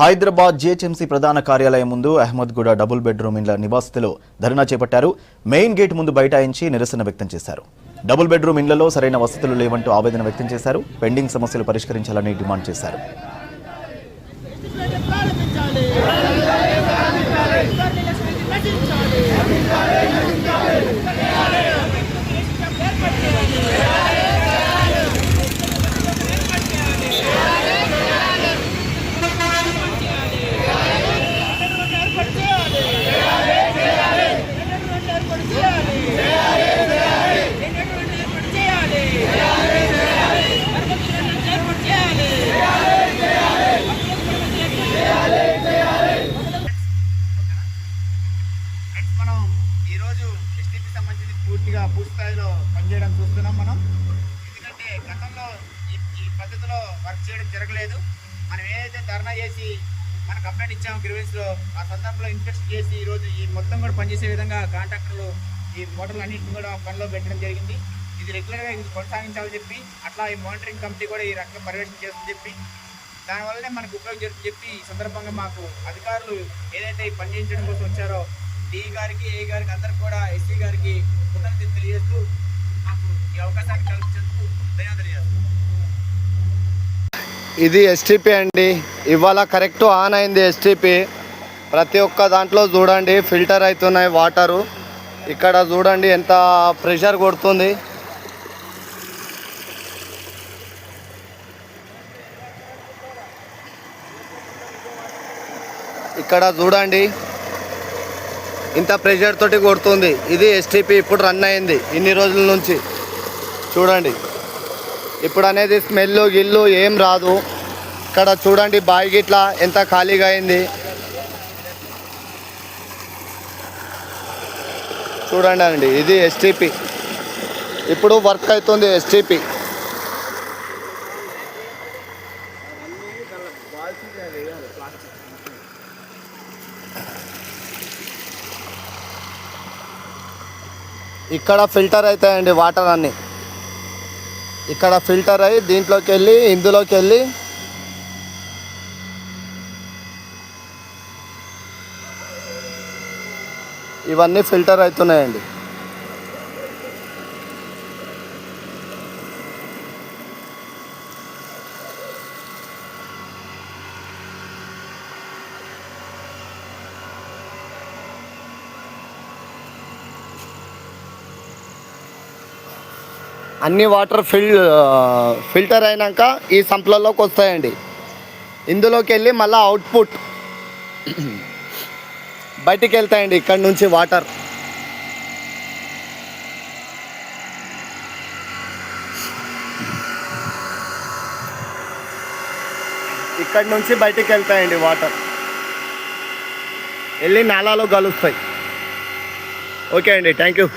Hyderabad GHMC ప్రధాన కార్యాలయం ముందు అహ్మద్గూడ డబుల్ బెడ్రూమ్ ఇండ్ల నివాసితులు ధర్నా చేపట్టారు. మెయిన్ గేట్ ముందు బైఠాయించి నిరసన వ్యక్తం చేశారు. డబుల్ బెడ్రూమ్ ఇండ్లలో సరైన వసతులు లేవంటూ ఆవేదన వ్యక్తం చేశారు. పెండింగ్ సమస్యలు పరిష్కరించాలని డిమాండ్ చేశారు. పనిచేయడం చూస్తున్నాం మనం. ఎందుకంటే గతంలో ఈ ఈ పద్ధతిలో వర్క్ చేయడం జరగలేదు. మనం ఏదైతే ధర్నా చేసి మన కంప్లైంట్ ఇచ్చాము గ్రివెన్స్లో ఆ సందర్భంలో ఇన్స్పెక్షన్ చేసి ఈరోజు ఈ మొత్తం కూడా పనిచేసే విధంగా కాంట్రాక్టర్లు ఈ మోటార్లు అన్నింటిని కూడా పనిలో పెట్టడం జరిగింది. ఇది రెగ్యులర్గా ఇది కొనసాగించాలని చెప్పి అట్లా ఈ మానిటరింగ్ కమిటీ కూడా ఈ రకంగా పర్యవేక్షణ చేస్తుందని చెప్పి దానివల్లనే మనకు ఉపయోగం జరుగుతుంది చెప్పి ఈ సందర్భంగా మాకు అధికారులు ఏదైతే ఈ పని చేయించడం కోసం వచ్చారో డి గారికి ఏ గారికి అందరికి కూడా ఎస్సీ గారికి కృతజ్ఞతలు తెలియజేస్తూ ఇది ఎస్టీపీ అండి. ఇవాళ కరెక్ట్ ఆన్ అయింది ఎస్టీపీ ప్రతి ఒక్క దాంట్లో చూడండి ఫిల్టర్ అవుతున్నాయి వాటరు ఇక్కడ చూడండి ఎంత ప్రెషర్ కొడుతుంది. ఇక్కడ చూడండి ఇంత ప్రెషర్ తోటి కొడుతుంది. ఇది ఎస్టీపీ ఇప్పుడు రన్ అయింది. ఇన్ని రోజుల నుంచి. చూడండి. ఇప్పుడు అనేది స్మెల్ గిల్లు ఏం రాదు. ఇక్కడ చూడండి బావి గిట్లా ఎంత ఖాళీగా అయింది. చూడండి అండి ఇది ఎస్టీపీ ఇప్పుడు వర్క్ అవుతుంది ఎస్టీపీ ఇక్కడ ఫిల్టర్ అవుతాయండి వాటర్ అన్నీ. ఇక్కడ ఫిల్టర్ అయ్యి దీంట్లోకి వెళ్ళి ఇందులోకి వెళ్ళి. ఇవన్నీ ఫిల్టర్ అవుతున్నాయండి. అన్ని వాటర్ ఫిల్ ఫిల్టర్ అయినాక ఈ సంప్లలోకి వస్తాయండి. ఇందులోకి వెళ్ళి మళ్ళీ అవుట్పుట్ బయటికి వెళ్తాయండి ఇక్కడ నుంచి వాటర్. ఇక్కడ నుంచి బయటికి వెళ్తాయండి వాటర్. వెళ్ళి నాలాలో కలుస్తాయి ఓకే అండి థ్యాంక్ యూ.